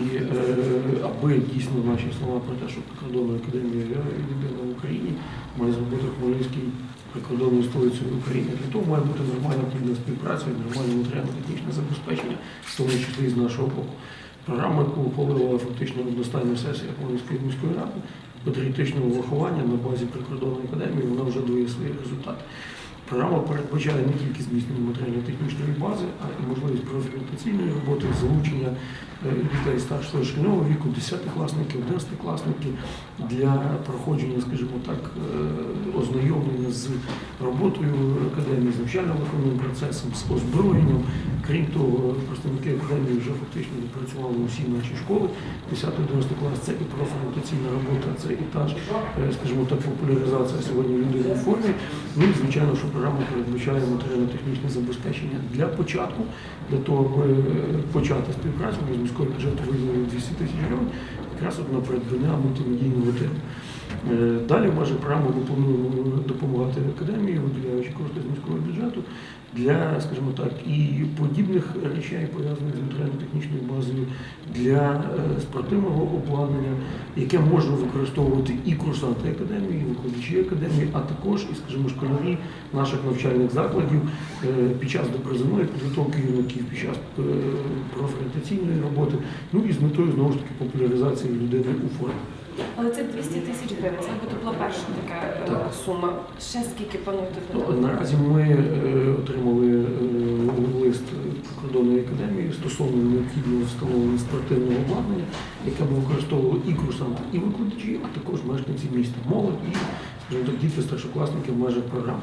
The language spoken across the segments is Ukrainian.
І е, аби дійсно наші слова про те, що прикордонна академія єдина в Україні має зробити Хмельницький прикордонною столицею України. Для того має бути нормальна плідна співпраця нормальне матеріально-технічне забезпечення, в тому числі з нашого боку. Програма, яку ухвалила фактично одностайна сесія Хмельницької міської ради, патріотичного виховання на базі прикордонної академії, вона вже дає свої результати. Програма передбачає не тільки зміцнення матеріально-технічної бази, а і можливість профілітаційної роботи, залучення е, дітей старшого шкільного віку, 10-класників, 11-класників для проходження, скажімо так, е, ознайомлення з роботою академії, з навчально-виховним процесом, з озброєнням. Крім того, представники академії вже фактично відпрацювали усі наші школи. 10-11 клас це і профорієнтаційна робота, це і та ж, е, скажімо так, популяризація сьогодні людей у формі. Ну і звичайно, що програма передбачає матеріально-технічне забезпечення для початку, для того, аби почати співпрацю. Ми з міського бюджету виділили 200 тисяч гривень, якраз на придбання мультимедійного типу. Е, Далі ми плануємо допомагати академії, виділяючи кошти з міського бюджету для, скажімо так, і подібних речей, пов'язаних з матеріально-технічною базою, для е, спортивного обладнання, яке можна використовувати і курсанти академії, і викладачі академії, а також і, скажімо, школярі наших навчальних закладів е, під час допризовної підготовки юнаків, під час профорієнтаційної роботи, ну і з метою знову ж таки популяризації людини у формі. Але це 200 тисяч гривень. Це буде була перша така е, сума. Ще скільки плануєте Ну? Наразі ми е, отримали е, лист прикордонної академії стосовно необхідного встановлення спортивного обладнання, яке б використовували і курсанти, і викладачі, а також мешканці міста, молодь і скажімо так, діти старшокласники в межах програми.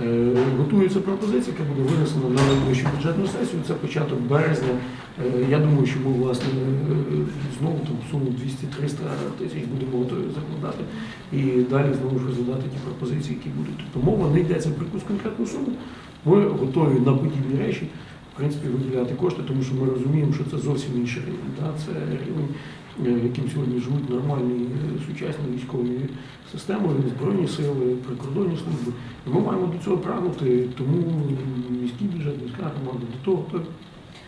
Е, Готується пропозиція, яка буде винесена на найближчу бюджетну сесію. Це початок березня. Е, Я думаю, що ми власне е, знову там суму 200-300 тисяч будемо готові закладати і далі знову ж розглядати ті пропозиції, які будуть. Тобто мова не йдеться про якусь конкретну суму. Ми готові на подібні речі, в принципі, виділяти кошти, тому що ми розуміємо, що це зовсім інший рівень. Да? Це рівень, е, яким сьогодні живуть нормальні е, сучасні військові системи, збройні сили, прикордонні служби. І ми маємо до цього прагнути, тому міський бюджет, міська громада до того. то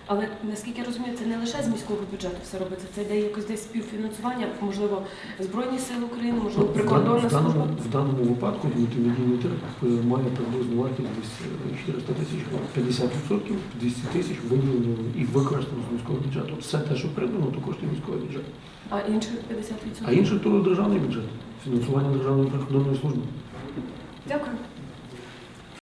Але наскільки я розумію, це не лише з міського бюджету все робиться. Це йде якось десь співфінансування, можливо, Збройні Сили України, можливо, прикордонна в даному, служба. в даному випадку мультимедійний тирк е, має приблизно вартість десь е, 400 тисяч гривень. 50% 200 тисяч виділено і використано з міського бюджету. Все те, що придбано, то кошти міського бюджету. А інших 50%? А інше то державний бюджет, фінансування державної прикордонної служби. Дякую.